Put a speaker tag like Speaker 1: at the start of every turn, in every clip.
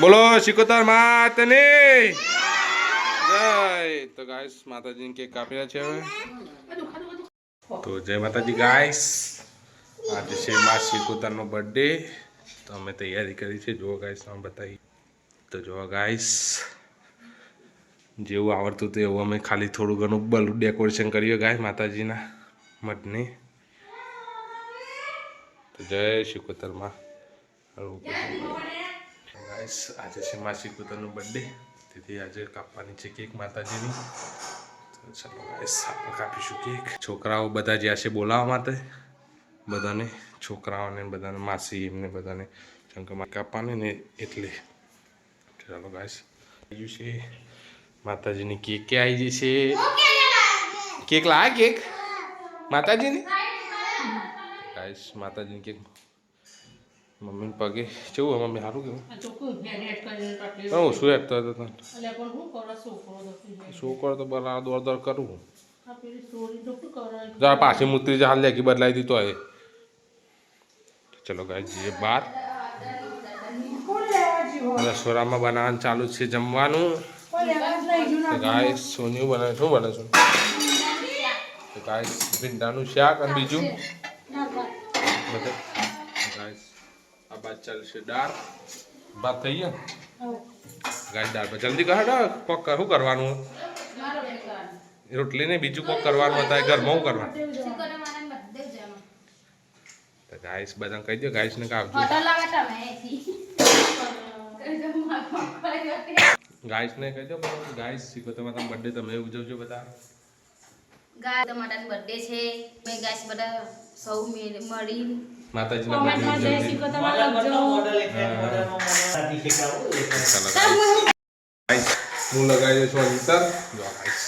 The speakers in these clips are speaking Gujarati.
Speaker 1: બોલો શિકોતર માતની. જય. તો ગાઈસ માતાજીને કેક કાપી છે હવે. તો જય માતાજી ગાઈસ આજે છે મા શિકોતરનો બર્થડે તો અમે તૈયારી કરી છે. જુઓ ગાઈસ તમે બતાવી. તો જુઓ ગાઈસ જેવું આવડતું હતું એવું અમે ખાલી થોડું ઘણું બલું ડેકોરેશન કર્યું ગાય માતાજીના મઠને તો જય શિકોતરમાં ગાઈસ, આજે છે માસી પોતાનો બર્થડે તેથી આજે કાપવાની છે કેક માતાજીની. ચાલો ગાઈસ, આપણે કાપીશું કેક. છોકરાઓ બધા જ્યાં છે બોલાવવા માટે. બધાને, છોકરાઓને, બધાને, માસી એમને બધાને શંકરમાં કાપવાની ને એટલે. ચાલો ગાઈસ આવ્યું છે. માતાજીની કેક કે આવી જશે કેક લાયા કેક માતાજીની? ગાઈસ, માતાજીની કેક મમ્મીને પગે કેવું મમ્મી સારું કેવું પણ હું શું હતો? તને શું કરો તો બરાબર દોડ દોડ કરું જરા પાછી મૂત્રી હાલ લેખી બદલાઈ દીધો એ. ચલો ગાય જઈએ બાર રસોડામાં બનાવવાનું ચાલુ છે જમવાનું. ગાય સોનિયું બને શું બને શું ગાય ભીંડાનું શાક અને બીજું? બધા. ચાલશે દાળ ભાત થઈ ગયા? ગાય દાળ પર જલ્દી કહો ને કોક શું કરવાનું? રોટલી ને બીજું કોક કરવાનું હતા ઘરમાં શું કરવાનું તો ગાઈસ બધાને કહી દો ગાઈસ ને કાવજો ગાઈસ ને કહી દો ગાઈસ શીખો તમારા તમે બર્થડે તમે ઉજવજો બધા.
Speaker 2: ગાય તમારા બર્થડે છે. મેં ગાઈસ બધા સૌ મળી
Speaker 1: માતાજીના બર્થડે ઉજવજો ચાલો ગાઈસ હું લગાવી છું અંતર જો ગાઈસ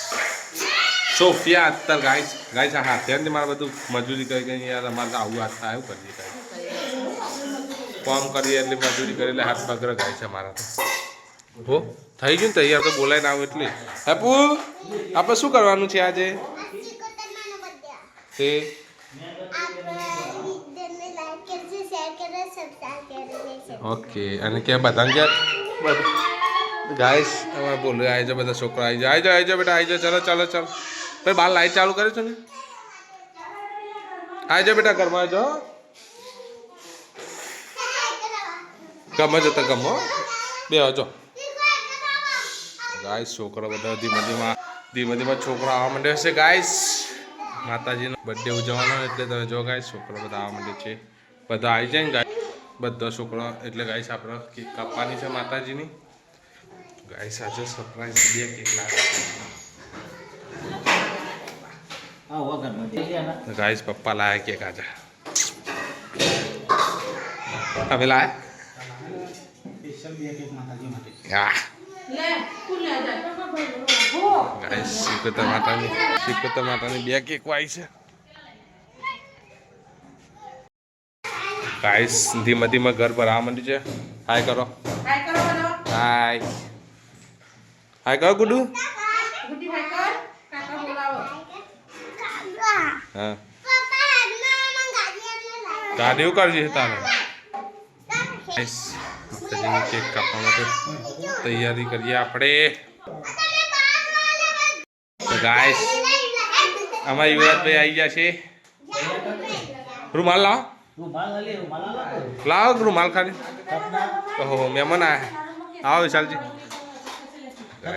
Speaker 1: સોફિયા અત્તર ગાઈસ ગાઈસ આ હાથે ને મારે બધું મજૂરી કરી ગઈ યાર અમારે આવું હાથ થાય એવું કરીએ ગાઈસ કામ કરીએ એટલે મજૂરી કરી એટલે હાથ પગર ગાય છે મારા તો. હો થઈ ગયું ને તૈયાર તો બોલાય ના આવું એટલે. હેપુ આપણે શું કરવાનું છે આજે? તે ઓકે અને કે બધાને કે ગાઈસ હવે બોલ આવી જાઓ બધા છોકરા આવી જાઓ આવી જાઓ આવી જાઓ બેટા આવી જાઓ ચલો ચલો ચલો ભાઈ બાર લાઈટ ચાલુ કરે છે ને આવી જાઓ બેટા ઘરમાં આવી જાઓ ગમે જતા ગમો બે આવજો ગાઈસ છોકરો બધા ધીમે ધીમે ધીમે ધીમે છોકરો આવવા માંડે છે ગાઈસ માતાજીનો બર્થડે ઉજવવાનો એટલે તમે જો ગાઈસ છોકરો બધા આવવા માંડે છે બધા આવી જાય ને ગાય. બધા છોકરા, એટલે ગાઈસ આપણે કેક કાપવાની છે માતાજીની. ગાઈસ, આજે સરપ્રાઈઝ બે કેક લાગે ગાઈસ, પપ્પા લાયા કેક આજે. તમે લાયા? ગાઈસ શીખોતર માતાની શીખોતર માતાની બે કેક વાય છે. ગાઈસ ધીમે ધીમે ઘર પર આ મંડી છે. હાય કરો. હાય હાય કરો ગુડુ. હા. ગાડી એવું કરજી છે તારે કેક કાપવા માટે તૈયારી કરીએ આપણે. તો ગાઈસ અમારા યુવરાજભાઈ આવી ગયા છે. રૂમાલ લાવો. લાવો રૂમાલ ખાલી. ઓહો મહેમાન આયા. આવો વિશાલજી. બને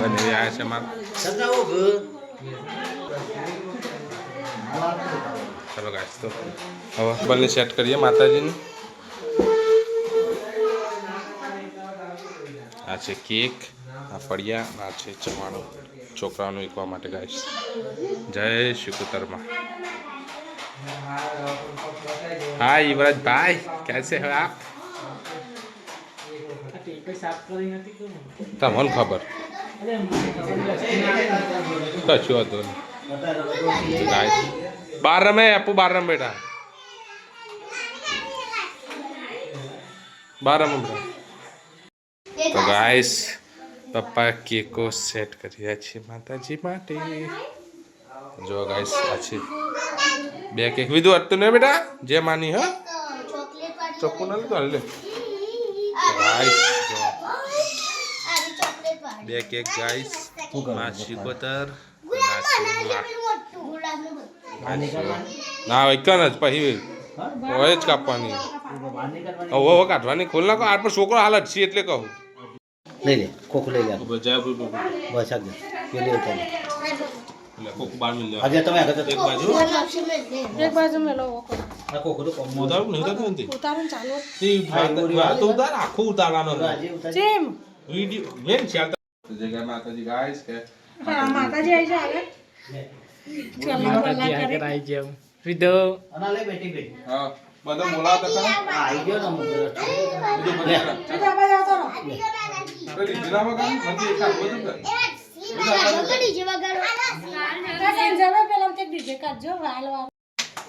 Speaker 1: આવ્યા છે માલ. ચલો ગાઈસ તો હવે બંને સેટ કરીએ માતાજીની. આ છે કેક આ ફળિયા આ છે ચમાણો છોકરાઓનું એકવા માટે ગાઈસ જય શુકુતરમાં હા યુવરાજ ભાઈ કેસે હો આપ? તમને ખબર. કશું હતો? બાર રમે, આપું બાર રમ બેટા. બાર રમ તો ગાઈસ પપ્પા કેકો સેટ કરી રહ્યા છીએ માતાજી માટે. જો ગાઈસ આ છે બે કેક વિધુ હતું ને બેટા? જે માની હા? ચોખ્ખું ના લીધું હાલ લે. ગાઈસ બે કેક ગાઈસ
Speaker 3: શું કોતર?
Speaker 1: ના એક જ પછી? હોય જ કાપવાની? હવે હવે કાઢવાની? ખોલ નાખો. આ પણ છોકરો હાલ જ છે એટલે કહું.
Speaker 3: લઈ લે ખોખું લઈ લે. બસ આગળ પેલી ઉતાર. લે.
Speaker 1: કોક બાર મિલ
Speaker 3: આજે તમે આગળ
Speaker 1: એક બાજુ.
Speaker 4: એક બાજુ મેલો ઓકો.
Speaker 3: આ ખોખું તો કોમ.
Speaker 1: ઉતારું નહીં ઉતારતું નથી
Speaker 4: ઉતારું ચાલો. ચાલુ
Speaker 1: તે વાત તો ઉતાર આખો ઉતારવાનો
Speaker 4: જેમ.
Speaker 1: વિડિયો મેન છે જય જય માતાજી ગાઈસ કે
Speaker 4: હા માતાજી આવી જાય આગળ આવી કલાક કરે.
Speaker 3: અના લે બેટી બે
Speaker 1: હા બધા
Speaker 3: આ આઈ ગયો ને અમુક લે.
Speaker 4: એ બાબા જાવ તો રહો.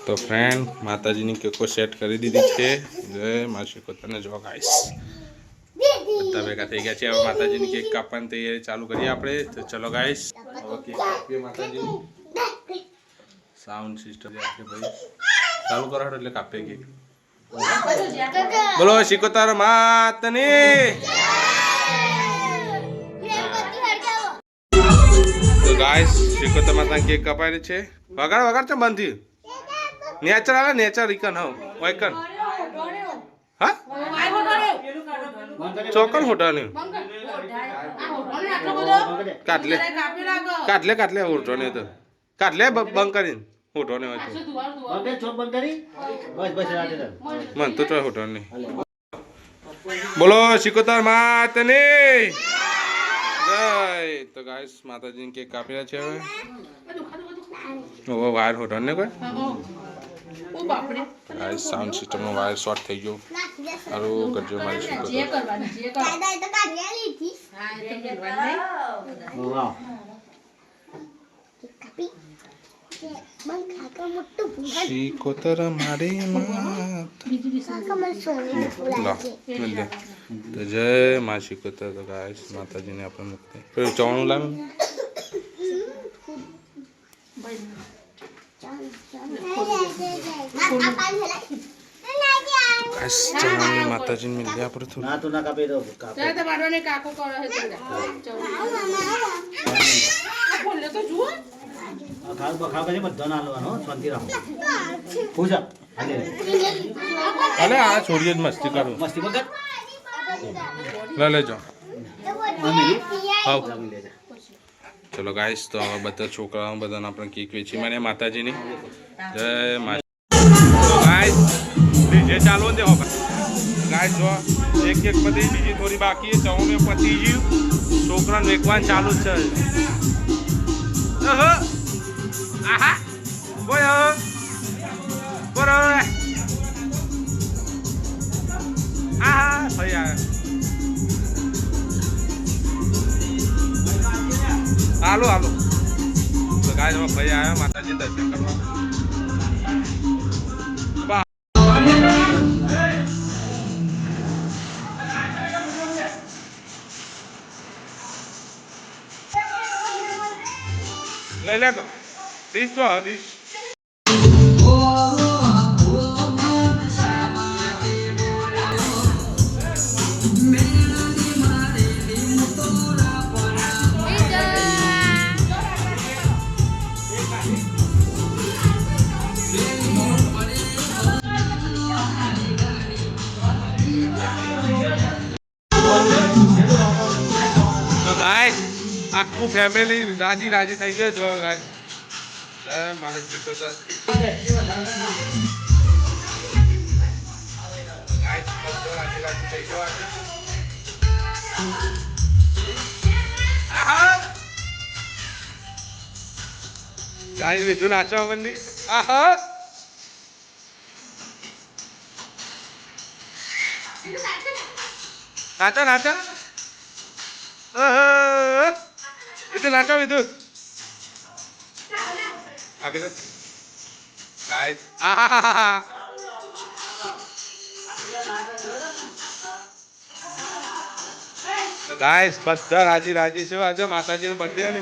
Speaker 4: તે
Speaker 1: ફ્રેન્ડ માતાજીની કેકો સેટ કરી દીધી છે. જય માસી કોતાને જો ગાઈસ બધા ભેગા થઈ ગયા છે. હવે માતાજીની કેક કાપવાની તૈયારી ચાલુ કરીએ આપણે. તો ચલો ગાઈસ ઓકે કાપીએ સાઉન્ડ સિસ્ટમ છે ભાઈ. ચાલુ કરો એટલે કાપીએ કેક. બોલો, શીખો તારો માતની. તો ગાઈસ શિકોતર માતા કેક કપાય છે. વગાડ વગાડ છે, બંધ નેચર આવે નેચર ઇકન હો વાયકન હા? ચોકન હોટાની કાટલે કાટલે કાટલે હોટોને તો. કાટલે બંધ કરીને હોટોને હોય તો. મન તો ચોય હોટોને બોલો શિકોતર માતની જય તો ગાઈસ માતાજીની કેક કાપી રહ્યા છે હવે હવે વાયર હોટલ ને કોઈ
Speaker 4: ઓ બાપરે
Speaker 1: ગાઈસ સાઉન્ડ સિસ્ટમનો વાયર શોર્ટ થઈ ગયો સારું કરજો મારી
Speaker 4: જે
Speaker 1: શિકોતર
Speaker 4: કરવાની જે કરવાની હા એ તો કરવાની
Speaker 3: વાહ.
Speaker 1: શિકોતર મારી માત લો મિલ દે તો જય મા શિકોતર તો ગાઈસ માતાજીને આપણે મુક્તિ પેલું ચવાણું લાવે? ગાઈસ ચવાણું માતાજીને મિલ દે આપણે થોડું.
Speaker 3: ના તું ના કાપી દો કાપે.
Speaker 4: તો કાકો કરે બોલે જુઓ
Speaker 3: બધો ના લેવાનો શાંતિ રાખો. પૂજા.
Speaker 1: અલે આ છોડીએ જ મસ્તી કરું.
Speaker 3: મસ્તી વગર?
Speaker 1: લે લેજો હાવ. ચલો ગાઈશ તો હવે બધા છોકરાઓ બધાને આપણે કેક વેચી મને માતાજીની. જય મા તો ગાઈસ ડીજે ચાલુ ને હો ગાઈસ જો એક એક પતી બીજી થોડી બાકી છે. ચૌને પતી ગયું. છોકરાને વેકવાન ચાલુ જ છે. લઈ લે તો આખું ફેમિલી રાજી રાજી થઈ ગયો જો ગાય. બીજું નાચવા મંડી. આહા. નાચો નાચો. Itu નાચો itu આગળ. તો ગાઈસ બધા રાજી રાજી છે. આજે માતાજીનો બર્થડે ને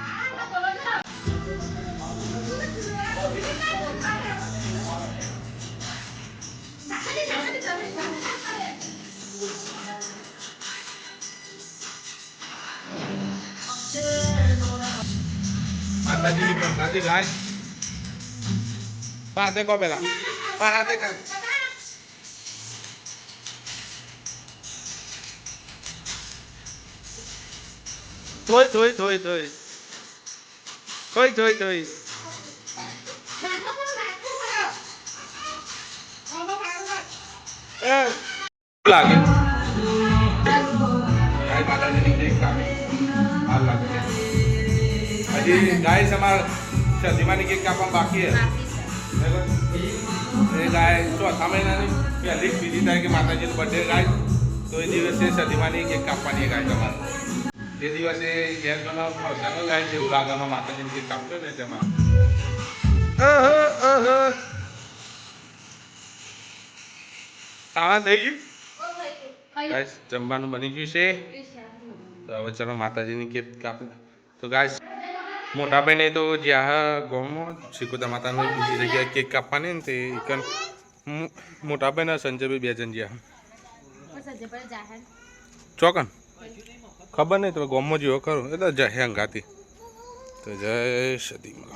Speaker 1: માતાજીની પ્રસાદી લાય પાસે કો પેલા પાસે કર થોય થોય થોય થોય થોય થોય થોય એ લાગે ગાય હજી ગાય સમાર સદીમાની કેક કાપવા બાકી હે બરાબર? એ ગાય ચોથા મહિનાની પહેલી બીજી તારીખે માતાજીનો બર્થડે ગાય. તો એ દિવસે સદીમાની કેક કાપવાની ગાય તમારે. એ દિવસે ઘેર પ્રસંગ ગાય જેવું લાગવામાં માતાજીની કેક કાપતો ને તેમાં. સામાન થઈ ગયું? ગાઈસ જમવાનું બની ગયું છે. તો હવે ચાલો માતાજીની કેક કાપી. તો ગાઈસ મોટા ભાઈને તો જ્યાં ગામમાં શીખોતા માતાની બીજી જગ્યાએ કેક કાપવાની ને તે એકન મોટા ભાઈના સંજયભાઈ બે જણ જ્યાં ચોકન ખબર નહીં તમે ગામમાં જેવો કરો એટલે જય હંગાતી તો જય સદીમાં.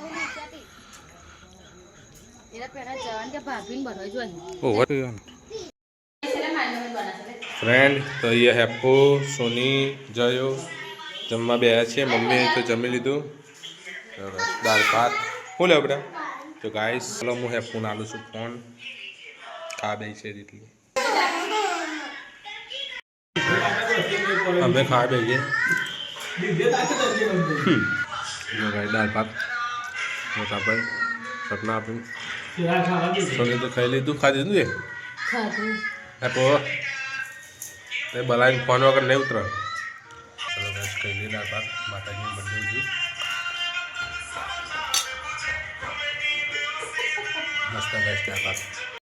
Speaker 1: ફ્રેન્ડ તો અહીંયા હેપો સોની જયો જમવા બે છે મમ્મીએ તો જમી લીધું સરસ દાળ ભાત. શું લે બધા તો ગાઈસ ચલો હું ફોન આલું છું ફોન. ખા બે છે એટલી અમે ખા બેઈએ જો ગાઈ દાળ ભાત. મોટા ભાઈ સપના આપ્યું સોને તો ખાઈ લીધું. ખાધી દીધું એ
Speaker 2: ખાધું.
Speaker 1: હેપો તે બલાઈને ફોન વગર નહીં ઉતરે ચલો બસ કહી ભાત. માતાજી માતાજીની બંને ઉજ્યું મસ્ત બેસ્ટ બાદ